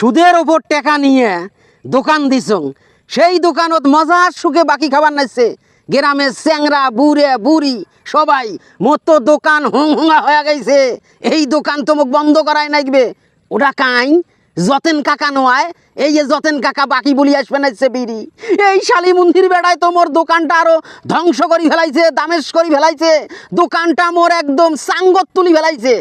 সুদের ওপর টাকা নিয়ে দোকান দিছং। সেই দোকানত মজার সুখে বাকি খাবার নাইছে। গ্রামের চ্যাংরা, বুড়ে, বুড়ি সবাই মোর তো দোকান হুং হুঙা হয়ে গেছে। এই দোকান তো মোক বন্ধ করাই নাইবে। ওটা কাই যতেন কাকা নয় এই যে যতেন কাকা বাকি বলি আসবে নাইছে বিড়ি। এই শালি মন্দির বেড়ায় তো মোর দোকানটা আরও ধ্বংস করি ফেলাইছে, দামেশ করি ফেলাইছে। দোকানটা মোর একদম সাঙ্গত তুলি ফেলাইছে।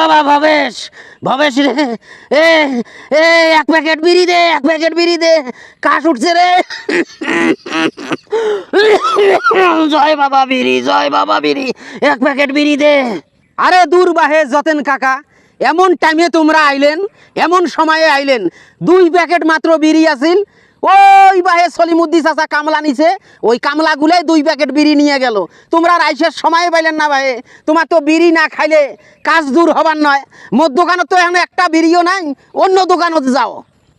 বাবা, ভবেশ ভবেশ রে। এ এ, এক প্যাকেট বিড়ি দে, এক প্যাকেট বিড়ি দে। কাশ উঠছে রে। জয় বাবা বিড়ি, জয় বাবা বিড়ি, এক প্যাকেট বিড়ি দে। আরে দূর বাহে যতেন কাকা, এমন টাইমে তোমরা আইলেন, এমন সময়ে আইলেন। দুই প্যাকেট মাত্র বিড়ি আছিল ওই বাহে সলিমুদ্দি চাচা কামলা নিছে, ওই কামলাগুলোই দুই প্যাকেট বিড়ি নিয়ে গেল। তোমরা রাইসের সময় পাইলেন না ভাই, তোমার তো বিড়ি না খাইলে কাজ দূর হবার নয়। মোর দোকানে তো এখন একটা বিড়িও নাই, অন্য দোকানত যাও।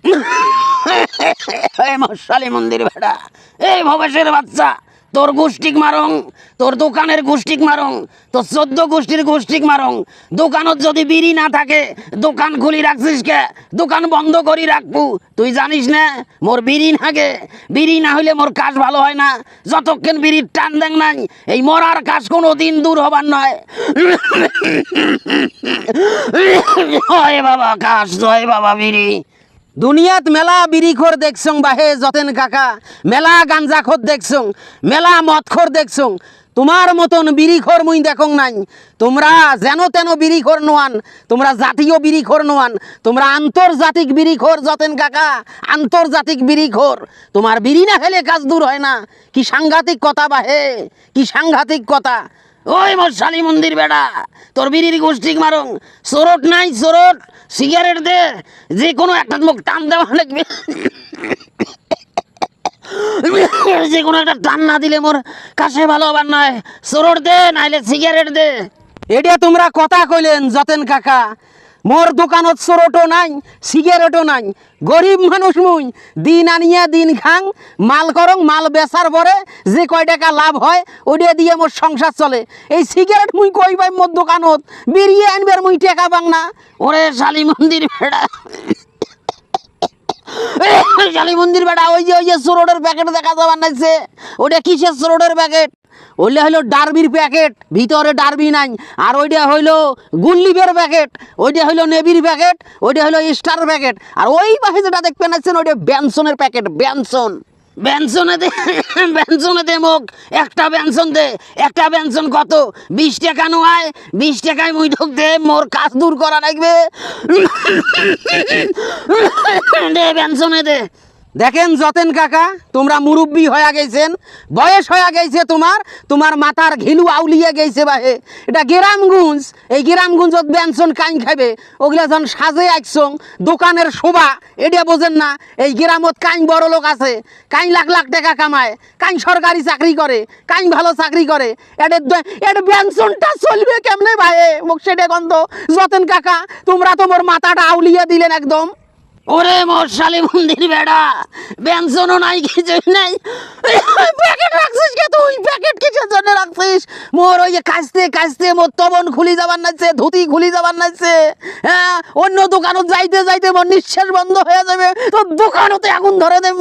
মশালি মন্দির ভেড়া এই ভবেশের বাচ্চা। তোর গোষ্ঠীক মারং, তোর দোকানের গোষ্ঠীক মারং, তোর চোদ্দ গোষ্ঠীর গোষ্ঠীক মারং। দোকানত যদি বিড়ি না থাকে, দোকান খুলি রাখছিস কে? দোকান বন্ধ করি রাখবু। তুই জানিস না, মোর বিড়ি নাগে বিড়ি না হইলে মোর কাজ ভালো হয় না। যতক্ষণ বিড়ির টান দেন নাই, এই মরার কাজ কোনো দিন দূর হবার নয়। জয় বাবা কাজ জয় বাবা, বিড়ি। দুনিয়াত মেলা বিড়িখোর দেখছং, বাহে যতেন কাকা। মেলা গাঞ্জাখোর দেখছং, মেলা মদখোর দেখছং। তোমার মতন বিড়িখোর মুই দেখং নাই। তোমরা যেন তেন বিড়িখোর নোয়ান, তোমরা জাতীয় বিড়িখোর নোয়ান। তোমরা আন্তর্জাতিক বিড়িখোর যতেন কাকা, আন্তর্জাতিক বিড়িখোর তোমার বিড়ি না খেলে কাজ দূর হয় না। কি সাংঘাতিক কথা বাহে, কি সাংঘাতিক কথা। ওই শালি মন্দির বেড়া তোর বিড়ির গোষ্ঠীক মারং সোরট নাই সোরট, সিগারেট দে, যে কোনো একটা মুখ টান দেওয়া লাগবে। যে কোনো একটা টান না দিলে মোর কাছে ভালো আবার নয়। সোরট দে, নাইলে সিগারেট দে। এটা তোমরা কথা কইলেন, যতেন কাকা। মোর দোকানত চোরটো নাই সিগারেটও নাই গরিব মানুষ মুই, দিন আনিয়া দিন খাং মাল করং মাল বেচার পরে যে কয় টাকা লাভ হয় ওইটা দিয়ে মোর সংসার চলে। এই সিগারেট মুই কই পাই মোর দোকানত বেরিয়ে আনবার মুই টাকা পাং না। ওরে শালি মন্দির ভেড়া শালি মন্দির বেটা ওই যে ওই যে চোরোটের প্যাকেট দেখা যাবার নাইছে। ওটা কিসের চোরোটের প্যাকেট ওইটা হইল ডারবির প্যাকেট, ভিতরে ডারবি নাই। আর ওইটা হইল গুল্লিপের প্যাকেট ওইটা হইল নেভির প্যাকেট ওইটা হইল স্টার প্যাকেট। আর ওই পাশে যেটা দেখতে নাচ্ছেন ওইটা ব্যানসনের প্যাকেট, ব্যানসন। ব্যঞ্জনে দে ব্যঞ্জনে দে মোক একটা ব্যঞ্জন দে, একটা ব্যঞ্জন কত? বিশ টাকা নয়, বিশ টাকায় মুই দে, মোর কাজ দূর করা লাগবে। দে ব্যঞ্জনে দে। দেখেন যতেন কাকা, তোমরা মুরব্বী হয়ে গেছেন, বয়স হয়ে গেছে তোমার তোমার মাথার ঘিলু আউলিয়ে গেছে বাহে। এটা গ্রামগুঞ্জ, এই গ্রামগুঞ্জত ব্যঞ্জন কাইন খাবে ওগুলা যখন সাজে একসং দোকানের শোভা, এটা বোঝেন না, এই গ্রামত কাইন বড় লোক আছে, কাইন লাখ লাখ টাকা কামায়, কাইন সরকারি চাকরি করে, কাইন ভালো চাকরি করে এটা এটা ব্যঞ্জনটা চলবে কেমনে ভাইয়ে মুখ সেটা গন্ধ। যতেন কাকা, তোমরা তোমার মাথাটা আউলিয়ে দিলেন একদম। ওরে মোর শালি মন্দির বেড়া, ব্যঞ্জনও নাই কিছু নাই। প্যাকেট রাখছিস কে তুই? প্যাকেট কিসের জন্য রাখছিস? মোর ওই যে কাচতে কাচতে মোর তবন খুলি যাবার নাইছে, ধুতি খুলি যাবার নাইছে হ্যাঁ? অন্য দোকানও যাইতে যাইতে মোর নিঃশ্বাস বন্ধ হয়ে যাবে, তোর দোকানতে আগুন ধরে দেবে